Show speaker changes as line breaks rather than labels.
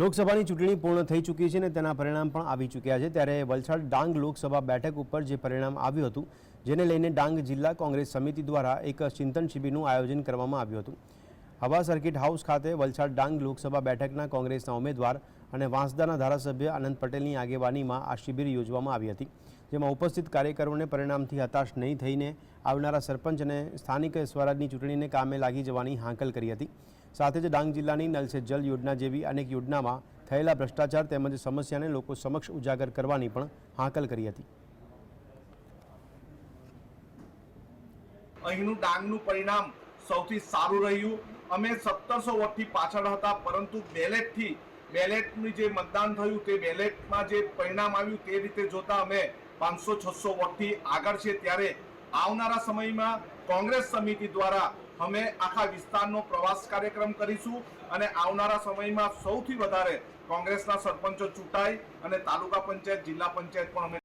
લોકસભાની ચૂંટણી પૂર્ણ થઈ ચૂકી છે અને તેના પરિણામ પણ આવી ચૂક્યા છે. ત્યારે વલસાડ ડાંગ લોકસભા બેઠક ઉપર જે પરિણામ આવ્યું હતું, જેને લઈને ડાંગ જિલ્લા કોંગ્રેસ સમિતિ દ્વારા એક ચિંતન શિબિરનું આયોજન કરવામાં આવ્યું હતું. હવા સર્કિટ હાઉસ ખાતે વલસાડ ડાંગ લોકસભા બેઠકના કોંગ્રેસના ઉમેદવાર અને વાંસદાના ધારાસભ્ય આનંદ પટેલની આગેવાનીમાં આ શિબિર યોજવામાં આવી હતી, જેમાં ઉપસ્થિત કાર્યકરોને પરિણામથી હતાશ નહીં થઈને આવનારા સરપંચ અને સ્થાનિક સ્વરાજની ચૂંટણીને કામે લાગી જવાની હાંકલ કરી હતી. સાથે જ ડાંગ જિલ્લાની નલ જલ યોજના જેવી અનેક યોજનામાં થયેલા ભ્રષ્ટાચાર તેમજ સમસ્યાને લોકો સમક્ષ ઉજાગર કરવાની પણ હાંકલ કરી હતી.
અહીંનું ડાંગનું પરિણામ સૌથી સારું રહ્યું. અમે સત્તરસો વોટથી પાછળ હતા, પરંતુ બેલેટથી, બેલેટનું જે મતદાન થયું, તે બેલેટમાં જે પરિણામ આવ્યું, તે રીતે જોતા અમે પાંચસો, છસો વોટથી આગળ છે ત્યારે આવનારા સમયમાં કોંગ્રેસ સમિતિ દ્વારા અમે આખા વિસ્તારનો પ્રવાસ કાર્યક્રમ કરીશું અને આવનારા સમયમાં સૌથી વધારે કોંગ્રેસના સરપંચો ચૂંટાય અને તાલુકા પંચાયત, જિલ્લા પંચાયત પણ અમે